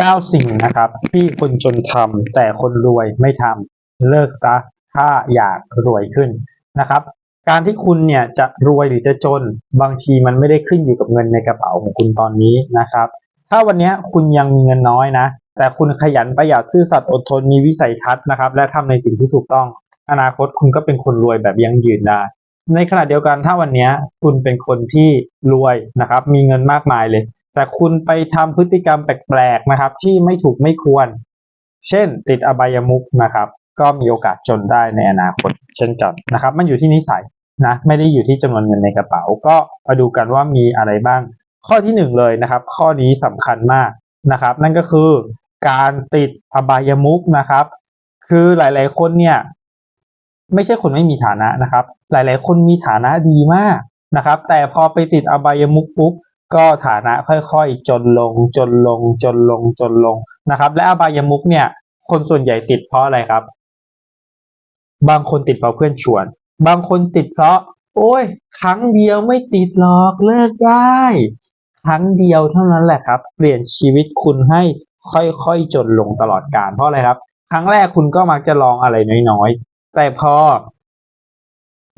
9 สิ่งนะครับ ที่คนจนทำแต่คนรวยไม่ทำเลิกซะถ้าอยากรวยขึ้นนะครับ การที่คุณเนี่ยจะรวยหรือจะจนบางทีมันไม่ได้ขึ้นอยู่กับเงินในกระเป๋าของคุณตอนนี้นะครับ ถ้าวันนี้คุณยังมีเงินน้อยนะ แต่คุณขยันประหยัดซื่อสัตย์อดทนมีวิสัยทัศน์นะครับ และทำในสิ่งที่ถูกต้อง อนาคตคุณก็เป็นคนรวยแบบยั่งยืนได้ในขณะเดียวกันถ้าวันนี้คุณเป็นคนที่รวยนะครับ มีเงินมากมายเลย แต่คุณไปทำพฤติกรรมแปลกๆนะครับ ที่ไม่ถูกไม่ควร เช่น ติดอบายมุขนะครับ ก็มีโอกาสจนได้ในอนาคต เช่นกันนะครับ มันอยู่ที่นิสัยนะไม่ได้อยู่ที่จำนวนเงินในกระเป๋า ก็มาดูกันว่ามีอะไรบ้าง ข้อที่หนึ่งเลยนะครับ ข้อนี้สำคัญมากนะครับ นั่นก็คือการติดอบายมุขนะครับ คือหลาย ๆ คนเนี่ยไม่ใช่คนไม่มีฐานะนะครับ หลาย ๆ คนมีฐานะดีมากนะครับ แต่พอไปติดอบายมุขปุ๊บ ก็ฐานะค่อยๆ จนลงจนลงจนลงจนลงนะครับ และอบายมุขเนี่ย คนส่วนใหญ่ติดเพราะอะไรครับ บางคนติดเพราะเพื่อนชวน บางคนติดเพราะ โอ้ยครั้งเดียวไม่ติดหรอกเลิกได้ ครั้งเดียวเท่านั้นแหละครับ เปลี่ยนชีวิตคุณให้ค่อยๆ จนลงตลอดกาลเพราะอะไรครับ ครั้งแรกคุณก็มักจะลองอะไรน้อยๆ แต่พอ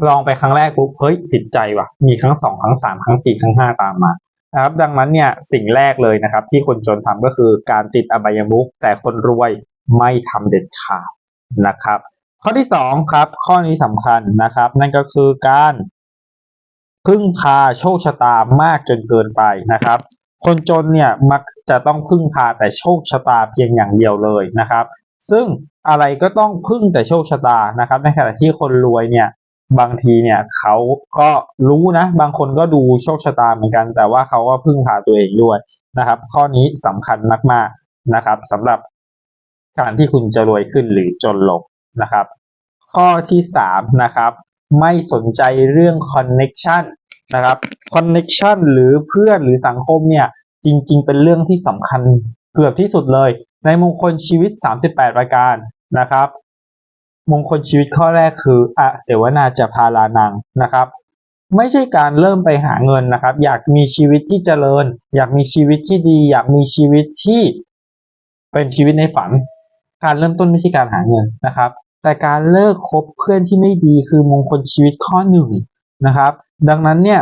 ลองไปครั้งแรกปุ๊บเฮ้ยติดใจว่ะ มีครั้งสองครั้งสามครั้งสี่ครั้งห้าตามมา นะครับดังนั้นเนี่ยสิ่งแรกเลยนะครับ ที่คนจนทำก็คือการติดอบายมุขแต่คนรวยไม่ทำเด็ดขาดนะครับ ข้อที่สองครับข้อนี้สำคัญนะครับ นั่นก็คือการพึ่งพาโชคชะตามากจนเกินไปนะครับ คนจนเนี่ยมักจะต้องพึ่งพาแต่โชคชะตาเพียงอย่างเดียวเลยนะครับ ซึ่งอะไรก็ต้องพึ่งแต่โชคชะตานะครับ ในขณะที่คนรวยเนี่ย บางทีเนี่ยเขาก็รู้นะ บางคนก็ดูโชคชะตาเหมือนกัน แต่ว่าเขาก็พึ่งพาตัวเองด้วยนะครับ ข้อนี้สำคัญมากๆนะครับสำหรับการที่คุณจะรวยขึ้นหรือจนลงนะครับ ข้อที่สามนะครับ ไม่สนใจเรื่องคอนเน็ชันนะครับคอนเน็ชันหรือเพื่อนหรือสังคมเนี่ยจริง ๆ เป็นเรื่องที่สำคัญเกือบที่สุดเลย ในมงคลชีวิต 38 ประการนะครับ มงคลชีวิตข้อแรกคืออะเสวนาจะพาลานังนะครับ ไม่ใช่การเริ่มไปหาเงินนะครับ อยากมีชีวิตที่เจริญ อยากมีชีวิตที่ดี อยากมีชีวิตที่เป็นชีวิตในฝัน การเริ่มต้นไม่ใช่การหาเงินนะครับ แต่การเลิกคบเพื่อนที่ไม่ดีคือมงคลชีวิตข้อหนึ่งนะครับ ดังนั้นเนี่ย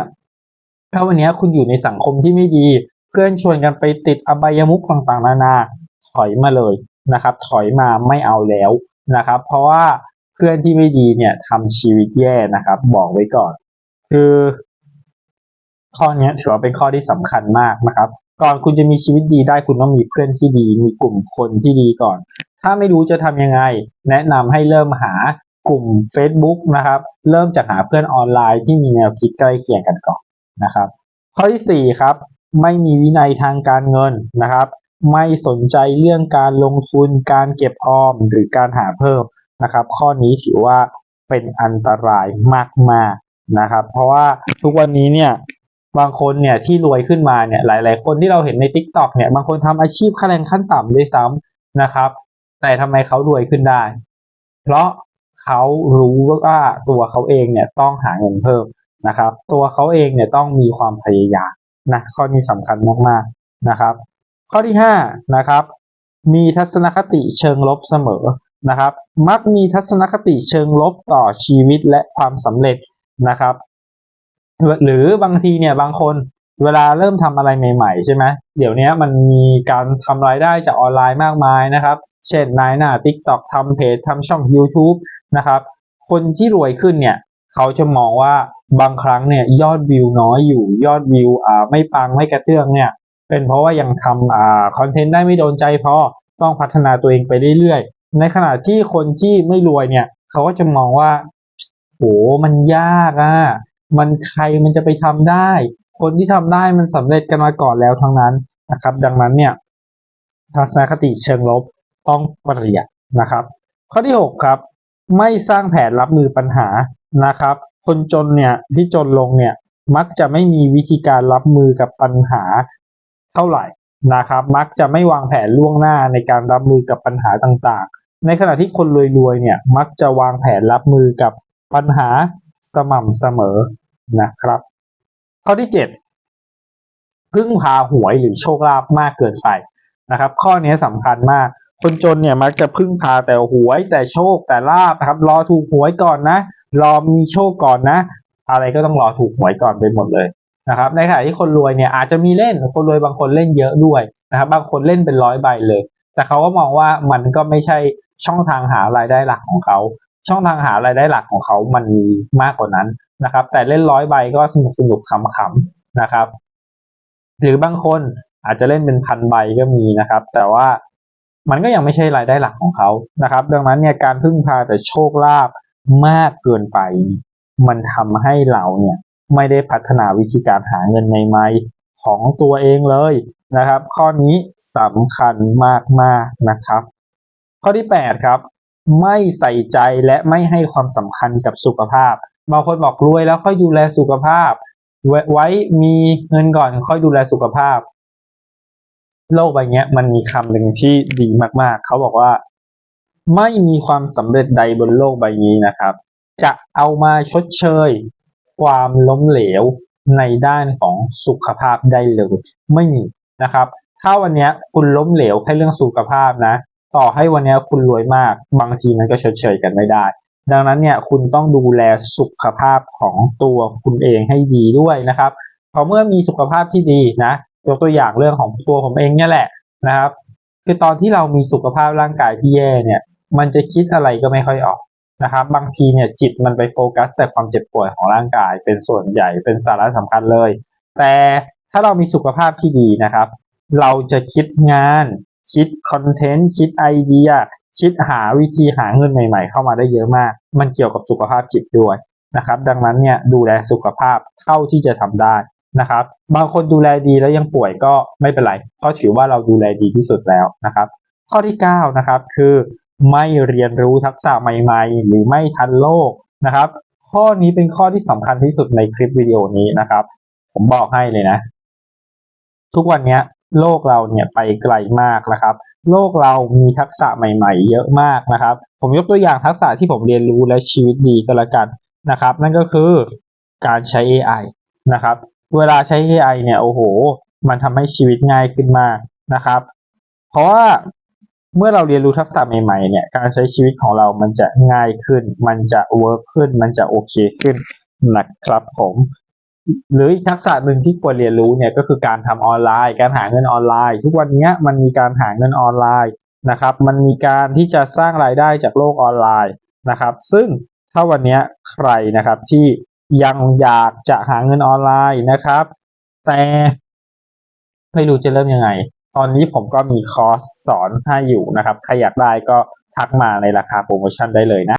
ถ้าวันนี้คุณอยู่ในสังคมที่ไม่ดี เพื่อนชวนกันไปติดอบายมุขต่างๆ นานา ถอยมาเลยนะครับ ถอยมาไม่เอาแล้ว นะครับ เพราะว่าเพื่อนที่ไม่ดีเนี่ยทำชีวิตแย่นะครับ บอกไว้ก่อน คือ ข้อนี้ถือว่าเป็นข้อที่สำคัญมากนะครับ ก่อนคุณจะมีชีวิตดีได้คุณต้องมีเพื่อนที่ดี มีกลุ่มคนที่ดีก่อน ถ้าไม่รู้จะทำยังไง แนะนำให้เริ่มหากลุ่ม Facebook นะครับ เริ่มจากหาเพื่อนออนไลน์ที่มีแนวคิดใกล้เคียงกันก่อนนะครับ ข้อที่สี่ครับ ไม่มีวินัยทางการเงินนะครับ ไม่สนใจเรื่องการลงทุนการเก็บออมหรือการหาเพิ่มนะครับ ข้อนี้ถือว่าเป็นอันตรายมากๆนะครับ เพราะว่าทุกวันนี้เนี่ยบางคนเนี่ยที่รวยขึ้นมาเนี่ยหลาย ๆ คนที่เราเห็นใน t ิ k t o k เนี่ยบางคนทำอาชีพค่าแรงขั้นต่ำด้วยซ้ำนะครับ แต่ทำไมเขารวยขึ้นได้ เพราะเขารู้ว่าตัวเขาเองเนี่ยต้องหาเงินเพิ่มนะครับ ตัวเขาเองเนี่ยต้องมีความพยายามนะข้อนี้สำคัญมากๆนะครับ ข้อที่ห้านะครับมีทัศนคติเชิงลบเสมอนะครับ มักมีทัศนคติเชิงลบต่อชีวิตและความสำเร็จนะครับ หรือบางทีเนี่ยบางคนเวลาเริ่มทำอะไรใหม่ๆใช่ไหมเดี๋ยวนี้มันมีการทำรายได้จากออนไลน์มากมายนะครับ เช่นนายหน้า TikTok ทำเพจทำช่อง YouTube นะครับ คนที่รวยขึ้นเนี่ย เขาจะมองว่าบางครั้งเนี่ยยอดวิวน้อยอยู่ยอดวิวอ่าไม่ปังไม่กระเตื้องเนี่ย เป็นเพราะว่ายังทำอคอนเทนต์ได้ไม่โดนใจพอต้องพัฒนาตัวเองไปเรื่อยๆ ในขณะที่คนที่ไม่รวยเนี่ย เขาก็จะมองว่าโหมันยากอะมันใครมันจะไปทำได้ คนที่ทำได้มันสำเร็จกันมาก่อนแล้วทั้งนั้นนะครับ ดังนั้นเนี่ยทัศนคติเชิงลบต้องเปลี่ยนนะครับ ข้อที่หกครับ ไม่สร้างแผนรับมือปัญหานะครับ คนจนเนี่ยที่จนลงเนี่ยมักจะไม่มีวิธีการรับมือกับปัญหา เท่าไหร่นะครับ มักจะไม่วางแผนล่วงหน้าในการรับมือกับปัญหาต่างๆ ในขณะที่คนรวยๆเนี่ยมักจะวางแผนรับมือกับปัญหาสม่ำเสมอนะครับ ข้อที่เจ็ดพึ่งพาหวยหรือโชคลาภมากเกินไปนะครับ ข้อนี้สำคัญมากคนจนเนี่ยมักจะพึ่งพาแต่หวยแต่โชคแต่ลาบนะครับ รอถูกหวยก่อนนะ รอมีโชคก่อนนะ อะไรก็ต้องรอถูกหวยก่อนไปหมดเลย นะครับในขณะที่คนรวยเนี่ยอาจจะมีเล่นคนรวยบางคนเล่นเยอะด้วยนะครับบางคนเล่นเป็นร้อยใบเลย แต่เขาก็มองว่ามันก็ไม่ใช่ช่องทางหารายได้หลักของเขา ช่องทางหารายได้หลักของเขามันมีมากกว่านั้นนะครับ แต่เล่นร้อยใบก็สนุกสนุกขำๆนะครับ หรือบางคนอาจจะเล่นเป็นพันใบก็มีนะครับ แต่ว่ามันก็ยังไม่ใช่รายได้หลักของเขานะครับ ดังนั้นเนี่ยการพึ่งพาแต่โชคลาภมากเกินไป มันทำให้เราเนี่ย ไม่ได้พัฒนาวิธีการหาเงินใหม่ๆ ของตัวเองเลยนะครับ ข้อนี้สำคัญมากๆนะครับ ข้อที่แปดครับ ไม่ใส่ใจและไม่ให้ความสำคัญกับสุขภาพบางคนบอกรวยแล้วค่อยดูแลสุขภาพ ไว้มีเงินก่อนค่อยดูแลสุขภาพ โลกใบนี้มันมีคำหนึ่งที่ดีมากๆ เขาบอกว่า ไม่มีความสำเร็จใดบนโลกใบนี้นะครับ จะเอามาชดเชย ความล้มเหลวในด้านของสุขภาพได้เลยไม่มีนะครับ ถ้าวันนี้คุณล้มเหลวแค่เรื่องสุขภาพนะ ต่อให้วันนี้คุณรวยมากบางทีมันก็เชยกันไม่ได้ ดังนั้นเนี่ยคุณต้องดูแลสุขภาพของตัวคุณเองให้ดีด้วยนะครับพอเมื่อมีสุขภาพที่ดีนะยกตัวอย่างเรื่องของตัวผมเองเนี่ยแหละนะครับ คือตอนที่เรามีสุขภาพร่างกายที่แย่เนี่ย มันจะคิดอะไรก็ไม่ค่อยออก นะครับบางทีเนี่ยจิตมันไปโฟกัส แต่ความเจ็บป่วยของร่างกาย เป็นส่วนใหญ่เป็นสาระสำคัญเลย แต่ถ้าเรามีสุขภาพที่ดีนะครับ เราจะคิดงาน คิดคอนเทนต์คิดไอเดีย คิดหาวิธีหาเงินใหม่ ๆ เข้ามาได้เยอะมาก มันเกี่ยวกับสุขภาพจิตด้วยนะครับ ดังนั้นเนี่ยดูแลสุขภาพเท่าที่จะทำได้นะครับ บางคนดูแลดีแล้วยังป่วยก็ไม่เป็นไรเพราะถือว่าเราดูแลดีที่สุดแล้วนะครับ ข้อที่9นะครับคือ ไม่เรียนรู้ทักษะใหม่ๆ หรือไม่ทันโลกนะครับ ข้อนี้เป็นข้อที่สำคัญที่สุดในคลิปวิดีโอนี้นะครับ ผมบอกให้เลยนะ ทุกวันนี้โลกเราเนี่ยไปไกลมากนะครับ โลกเรามีทักษะใหม่ๆ เยอะมากนะครับ ผมยกตัวอย่างทักษะที่ผมเรียนรู้และชีวิตดีก็แล้วกันนะครับ นั่นก็คือการใช้ AI นะครับ เวลาใช้ AI เนี่ยโอ้โห มันทำให้ชีวิตง่ายขึ้นมากนะครับ เพราะว่า เมื่อเราเรียนรู้ทักษะใหม่ๆเนี่ยการใช้ชีวิตของเรามันจะง่ายขึ้น มันจะเวิร์กขึ้น มันจะโอเคขึ้นนะครับผมหรืออีกทักษะหนึ่งที่ควรเรียนรู้เนี่ยก็คือการทำออนไลน์ การหาเงินออนไลน์ ทุกวันนี้มันมีการหาเงินออนไลน์นะครับ มันมีการที่จะสร้างรายได้จากโลกออนไลน์นะครับ ซึ่งถ้าวันนี้ใครนะครับที่ยังอยากจะหาเงินออนไลน์นะครับ แต่ไม่รู้จะเริ่มยังไง ตอนนี้ผมก็มีคอร์สสอนให้อยู่นะครับ ใครอยากได้ก็ทักมาในราคาโปรโมชั่นได้เลยนะ